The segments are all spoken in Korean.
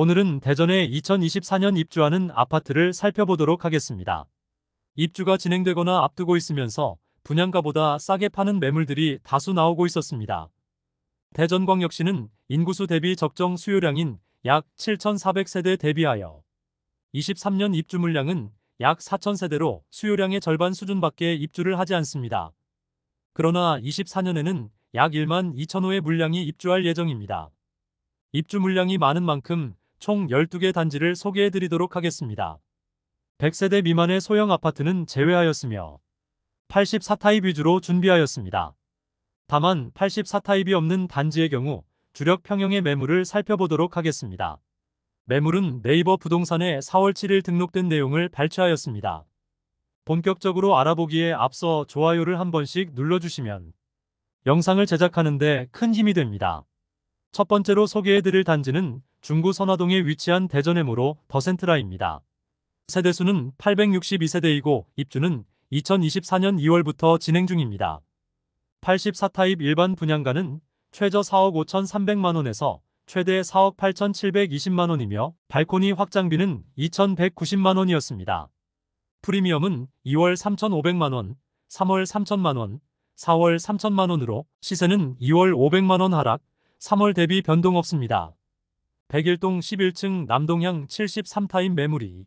오늘은 대전에 2024년 입주하는 아파트를 살펴보도록 하겠습니다. 입주가 진행되거나 앞두고 있으면서 분양가보다 싸게 파는 매물들이 다수 나오고 있었습니다. 대전광역시는 인구수 대비 적정 수요량인 약 7,400세대 대비하여 23년 입주 물량은 약 4,000세대로 수요량의 절반 수준밖에 입주를 하지 않습니다. 그러나 24년에는 약 1만 2천 호의 물량이 입주할 예정입니다. 입주 물량이 많은 만큼 총 12개 단지를 소개해 드리도록 하겠습니다. 100세대 미만의 소형 아파트는 제외하였으며 84타입 위주로 준비하였습니다. 다만 84타입이 없는 단지의 경우 주력 평형의 매물을 살펴보도록 하겠습니다. 매물은 네이버 부동산에 4월 7일 등록된 내용을 발췌하였습니다. 본격적으로 알아보기에 앞서 좋아요를 한 번씩 눌러주시면 영상을 제작하는데 큰 힘이 됩니다. 첫 번째로 소개해드릴 단지는 중구 선화동에 위치한 대전해무로 더센트라입니다. 세대수는 862세대이고 입주는 2024년 2월부터 진행 중입니다. 84타입 일반 분양가는 최저 4억 5,300만원에서 최대 4억 8,720만원이며 발코니 확장비는 2,190만원이었습니다. 프리미엄은 2월 3,500만원, 3월 3,000만원, 4월 3,000만원으로 시세는 2월 500만원 하락, 3월 대비 변동 없습니다. 101동 11층 남동향 73타입 매물이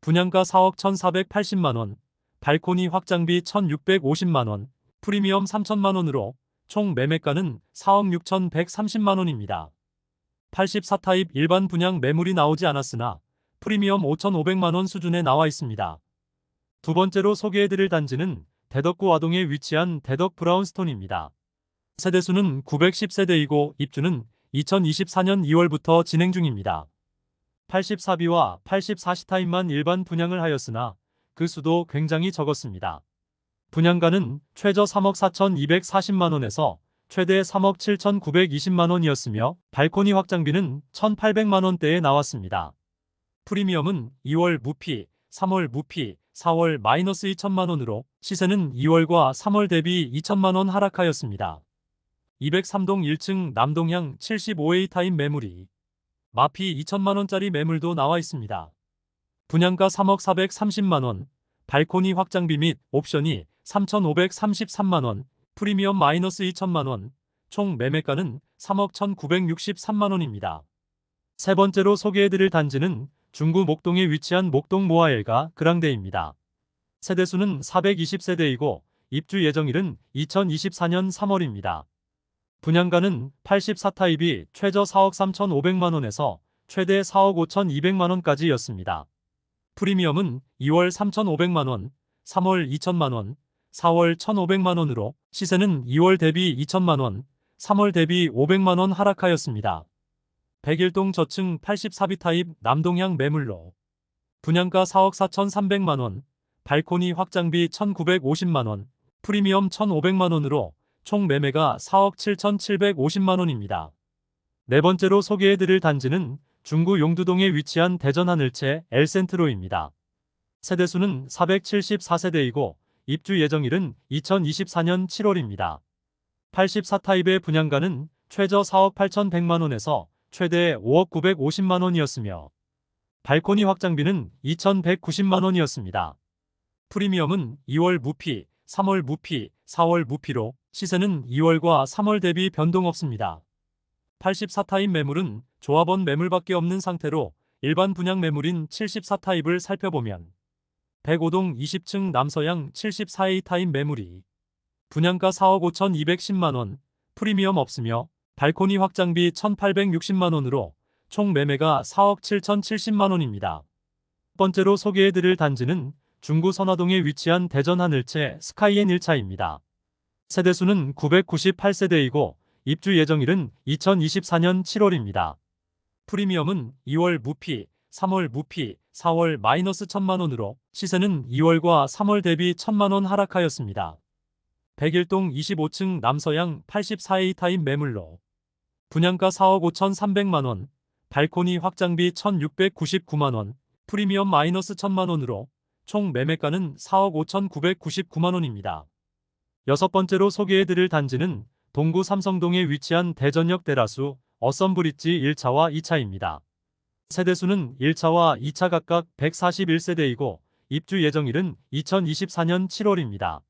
분양가 4억 1,480만원, 발코니 확장비 1,650만원, 프리미엄 3천만원으로 총 매매가는 4억 6,130만원입니다. 84타입 일반 분양 매물이 나오지 않았으나 프리미엄 5,500만원 수준에 나와 있습니다. 두 번째로 소개해드릴 단지는 대덕구 와동에 위치한 대덕 브라운스톤입니다. 세대수는 910세대이고 입주는 2024년 2월부터 진행 중입니다. 84비와 84시타입만 일반 분양을 하였으나 그 수도 굉장히 적었습니다. 분양가는 최저 3억 4,240만원에서 최대 3억 7,920만원이었으며 발코니 확장비는 1,800만원대에 나왔습니다. 프리미엄은 2월 무피, 3월 무피, 4월 마이너스 2천만원으로 시세는 2월과 3월 대비 2천만원 하락하였습니다. 203동 1층 남동향 75A 타임 매물이 마피 2천만원짜리 매물도 나와 있습니다. 분양가 3억 430만원, 발코니 확장비 및 옵션이 3,533만원, 프리미엄 마이너스 2천만원, 총 매매가는 3억 1,963만원입니다. 세 번째로 소개해드릴 단지는 중구 목동에 위치한 목동 모아엘가 그랑데입니다. 세대수는 420세대이고 입주 예정일은 2024년 3월입니다. 분양가는 84타입이 최저 4억 3,500만원에서 최대 4억 5,200만원까지였습니다. 프리미엄은 2월 3,500만원, 3월 2천만원, 4월 1,500만원으로 시세는 2월 대비 2천만원, 3월 대비 500만원 하락하였습니다. 101동 저층 84비 타입 남동향 매물로 분양가 4억 4,300만원, 발코니 확장비 1,950만원, 프리미엄 1,500만원으로 총 매매가 4억 7,750만원입니다. 네 번째로 소개해드릴 단지는 중구 용두동에 위치한 대전 하늘채 엘센트로입니다. 세대수는 474세대이고 입주 예정일은 2024년 7월입니다. 84타입의 분양가는 최저 4억 8,100만원에서 최대 5억 950만원이었으며 발코니 확장비는 2,190만원이었습니다. 프리미엄은 2월 무피, 3월 무피, 4월 무피로 시세는 2월과 3월 대비 변동 없습니다. 84타입 매물은 조합원 매물밖에 없는 상태로 일반 분양 매물인 74타입을 살펴보면 105동 20층 남서양 74A 타입 매물이 분양가 4억 5,210만원, 프리미엄 없으며 발코니 확장비 1,860만원으로 총 매매가 4억 7,070만원입니다. 번째로 소개해드릴 단지는 중구 선화동에 위치한 대전 하늘채 스카이엔 1차입니다. 세대수는 998세대이고 입주 예정일은 2024년 7월입니다. 프리미엄은 2월 무피, 3월 무피, 4월 마이너스 1천만원으로 시세는 2월과 3월 대비 1천만원 하락하였습니다. 101동 25층 남서양 84A 타입 매물로 분양가 4억 5,300만원, 발코니 확장비 1,699만원, 프리미엄 마이너스 1천만원으로 총 매매가는 4억 5,999만원입니다. 여섯 번째로 소개해드릴 단지는 동구 삼성동에 위치한 대전역 대라수 어썸브릿지 1차와 2차입니다. 세대수는 1차와 2차 각각 141세대이고 입주 예정일은 2024년 7월입니다.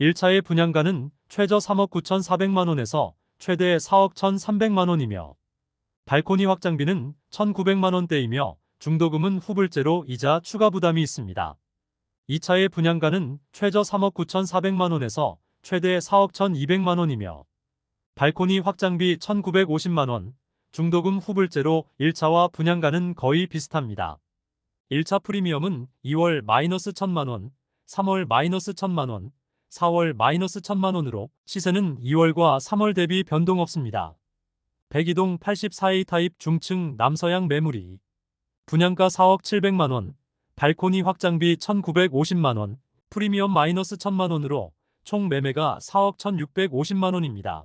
1차의 분양가는 최저 3억 9,400만 원에서 최대 4억 1,300만 원이며 발코니 확장비는 1,900만 원대이며 중도금은 후불제로 이자 추가 부담이 있습니다. 2차의 분양가는 최저 3억 9,400만 원에서 최대 4억 1,200만 원이며 발코니 확장비 1,950만 원, 중도금 후불제로 1차와 분양가는 거의 비슷합니다. 1차 프리미엄은 2월 마이너스 1천만 원, 3월 마이너스 1천만 원, 4월 마이너스 1천만 원으로 시세는 2월과 3월 대비 변동 없습니다. 백이동 84A 타입 중층 남서양 매물이 분양가 4억 700만 원, 발코니 확장비 1,950만 원, 프리미엄 마이너스 1천만 원으로 총 매매가 4억 1,650만 원입니다.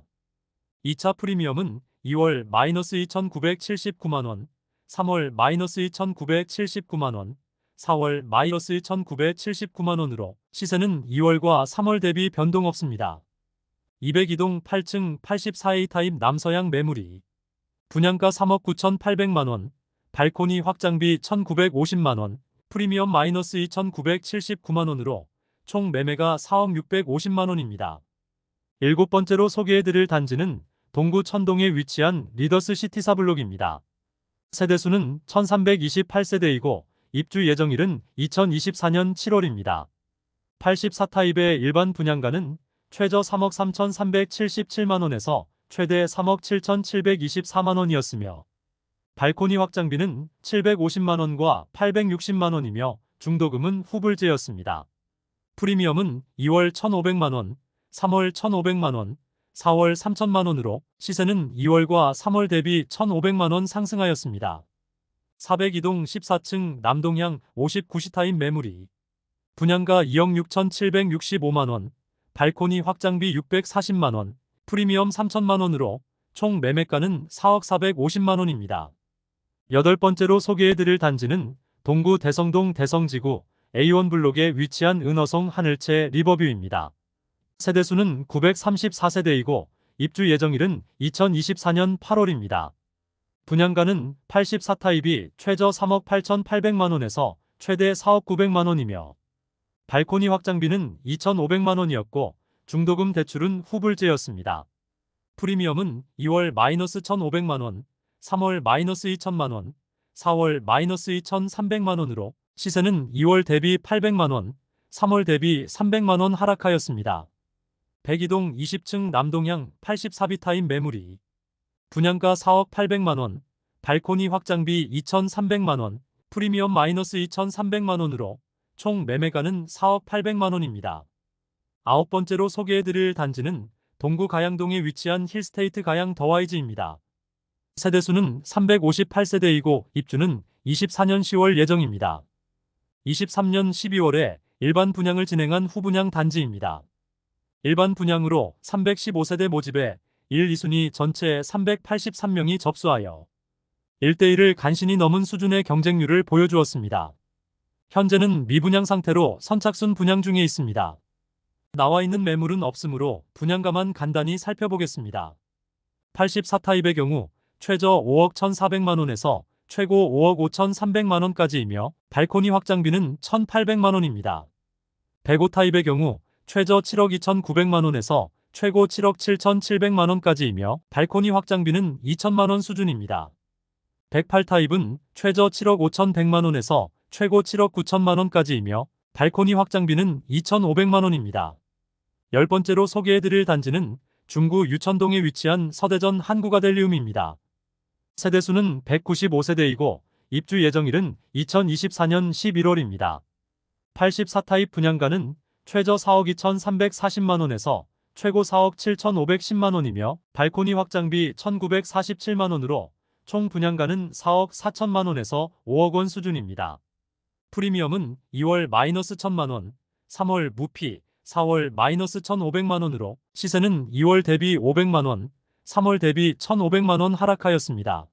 2차 프리미엄은 2월 마이너스 2,979만 원, 3월 마이너스 2,979만 원, 4월 마이너스 1,979만 원으로 시세는 2월과 3월 대비 변동 없습니다. 202동 8층 84A 타입 남서양 매물이 분양가 3억 9,800만 원, 발코니 확장비 1,950만 원, 프리미엄 마이너스 2,979만 원으로 총 매매가 4억 650만 원입니다. 일곱 번째로 소개해드릴 단지는 동구 천동에 위치한 리더스 시티사 블록입니다. 세대수는 1328세대이고 입주 예정일은 2024년 7월입니다. 84타입의 일반 분양가는 최저 3억 3,377만 원에서 최대 3억 7,724만 원이었으며 발코니 확장비는 750만 원과 860만 원이며 중도금은 후불제였습니다. 프리미엄은 2월 1,500만 원, 3월 1,500만 원, 4월 3천만 원으로 시세는 2월과 3월 대비 1,500만 원 상승하였습니다. 402동 14층 남동향 59시 타임 매물이 분양가 2억 6,765만 원, 발코니 확장비 640만 원, 프리미엄 3천만 원으로 총 매매가는 4억 450만 원입니다. 여덟 번째로 소개해드릴 단지는 동구 대성동 대성지구 A1 블록에 위치한 은어송 하늘채 리버뷰입니다. 세대수는 934세대이고 입주 예정일은 2024년 8월입니다. 분양가는 84타입이 최저 3억 8,800만 원에서 최대 4억 900만 원이며 발코니 확장비는 2,500만 원이었고 중도금 대출은 후불제였습니다. 프리미엄은 2월 마이너스 1,500만 원, 3월 마이너스 2천만 원, 4월 마이너스 2,300만 원으로 시세는 2월 대비 800만 원, 3월 대비 300만 원 하락하였습니다. 백이동 20층 남동향 84비 타임 매물이 분양가 4억 800만 원, 발코니 확장비 2,300만 원, 프리미엄 마이너스 2,300만 원으로 총 매매가는 4억 800만 원입니다. 아홉 번째로 소개해드릴 단지는 동구 가양동에 위치한 힐스테이트 가양 더와이즈입니다. 세대수는 358세대이고 입주는 24년 10월 예정입니다. 23년 12월에 일반 분양을 진행한 후분양 단지입니다. 일반 분양으로 315세대 모집에 1, 2순위 전체 383명이 접수하여 1대1을 간신히 넘은 수준의 경쟁률을 보여주었습니다. 현재는 미분양 상태로 선착순 분양 중에 있습니다. 나와 있는 매물은 없으므로 분양가만 간단히 살펴보겠습니다. 84타입의 경우 최저 5억 1,400만 원에서 최고 5억 5,300만 원까지이며 발코니 확장비는 1,800만 원입니다. 105 타입의 경우 최저 7억 2,900만 원에서 최고 7억 7,700만 원까지이며 발코니 확장비는 2천만 원 수준입니다. 108 타입은 최저 7억 5,100만 원에서 최고 7억 9천만 원까지이며 발코니 확장비는 2,500만 원입니다. 열 번째로 소개해드릴 단지는 중구 유천동에 위치한 서대전 한국아델리움입니다. 세대수는 195세대이고 입주 예정일은 2024년 11월입니다. 84타입 분양가는 최저 4억 2,340만 원에서 최고 4억 7,510만 원이며 발코니 확장비 1,947만 원으로 총 분양가는 4억 4천만 원에서 5억 원 수준입니다. 프리미엄은 2월 마이너스 1천만 원, 3월 무피, 4월 마이너스 1,500만 원으로 시세는 2월 대비 500만 원, 3월 대비 1,500만 원 하락하였습니다.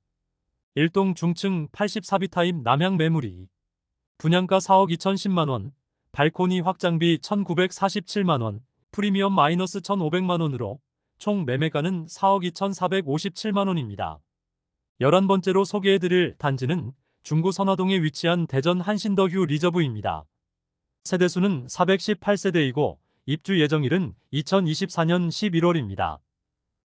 일동 중층 84비 타입 남향 매물이 분양가 4억 2,010만 원, 발코니 확장비 1,947만 원, 프리미엄 마이너스 1,500만 원으로 총 매매가는 4억 2,457만 원입니다. 11번째로 소개해드릴 단지는 중구 선화동에 위치한 대전 한신더휴 리저브입니다. 세대수는 418세대이고 입주 예정일은 2024년 11월입니다.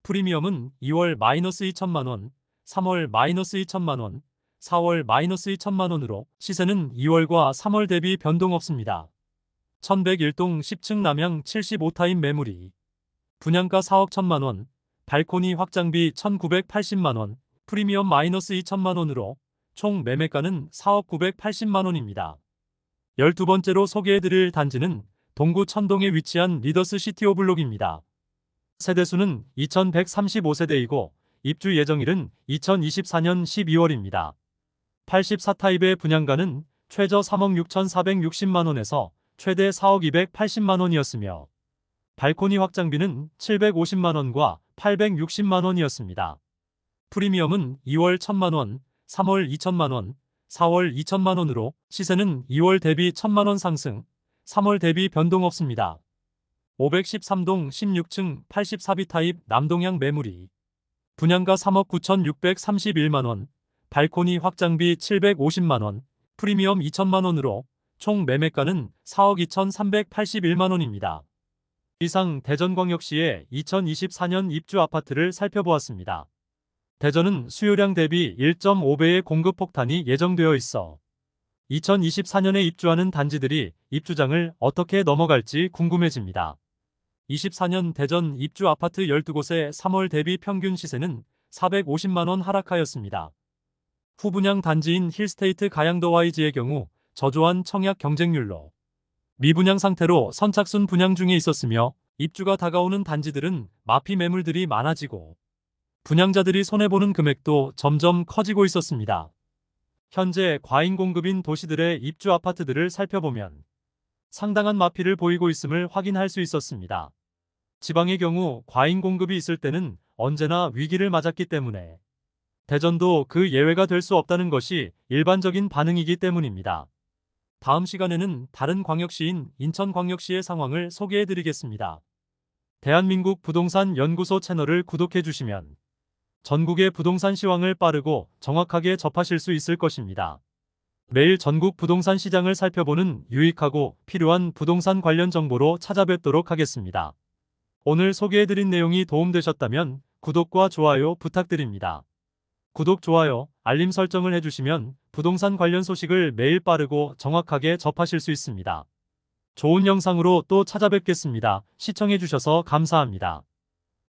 프리미엄은 2월 마이너스 2천만 원, 3월 마이너스 2천만 원, 4월 마이너스 2천만 원으로 시세는 2월과 3월 대비 변동 없습니다. 1101동 10층 남양 75타임 매물이 분양가 4억 1천만 원, 발코니 확장비 1980만 원, 프리미엄 마이너스 2천만 원으로 총 매매가는 4억 980만 원입니다. 12번째로 소개해드릴 단지는 동구 천동에 위치한 리더스 시티 오 블록입니다. 세대수는 2135세대이고 입주 예정일은 2024년 12월입니다. 84타입의 분양가는 최저 3억 6,460만 원에서 최대 4억 280만 원이었으며 발코니 확장비는 750만 원과 860만 원이었습니다. 프리미엄은 2월 1천만 원, 3월 2천만 원, 4월 2천만 원으로 시세는 2월 대비 1천만 원 상승, 3월 대비 변동 없습니다. 513동 16층 84비 타입 남동향 매물이 분양가 3억 9,631만 원, 발코니 확장비 750만 원, 프리미엄 2천만 원으로 총 매매가는 4억 2,381만 원입니다. 이상 대전광역시의 2024년 입주 아파트를 살펴보았습니다. 대전은 수요량 대비 1.5배의 공급 폭탄이 예정되어 있어 2024년에 입주하는 단지들이 입주장을 어떻게 넘어갈지 궁금해집니다. 24년 대전 입주 아파트 12곳의 3월 대비 평균 시세는 450만원 하락하였습니다. 후분양 단지인 힐스테이트 가양더 와이즈의 경우 저조한 청약 경쟁률로 미분양 상태로 선착순 분양 중에 있었으며 입주가 다가오는 단지들은 마피 매물들이 많아지고 분양자들이 손해보는 금액도 점점 커지고 있었습니다. 현재 과잉 공급인 도시들의 입주 아파트들을 살펴보면 상당한 마피를 보이고 있음을 확인할 수 있었습니다. 지방의 경우 과잉 공급이 있을 때는 언제나 위기를 맞았기 때문에 대전도 그 예외가 될 수 없다는 것이 일반적인 반응이기 때문입니다. 다음 시간에는 다른 광역시인 인천광역시의 상황을 소개해 드리겠습니다. 대한민국 부동산 연구소 채널을 구독해 주시면 전국의 부동산 시황을 빠르고 정확하게 접하실 수 있을 것입니다. 매일 전국 부동산 시장을 살펴보는 유익하고 필요한 부동산 관련 정보로 찾아뵙도록 하겠습니다. 오늘 소개해드린 내용이 도움되셨다면 구독과 좋아요 부탁드립니다. 구독, 좋아요, 알림 설정을 해주시면 부동산 관련 소식을 매일 빠르고 정확하게 접하실 수 있습니다. 좋은 영상으로 또 찾아뵙겠습니다. 시청해주셔서 감사합니다.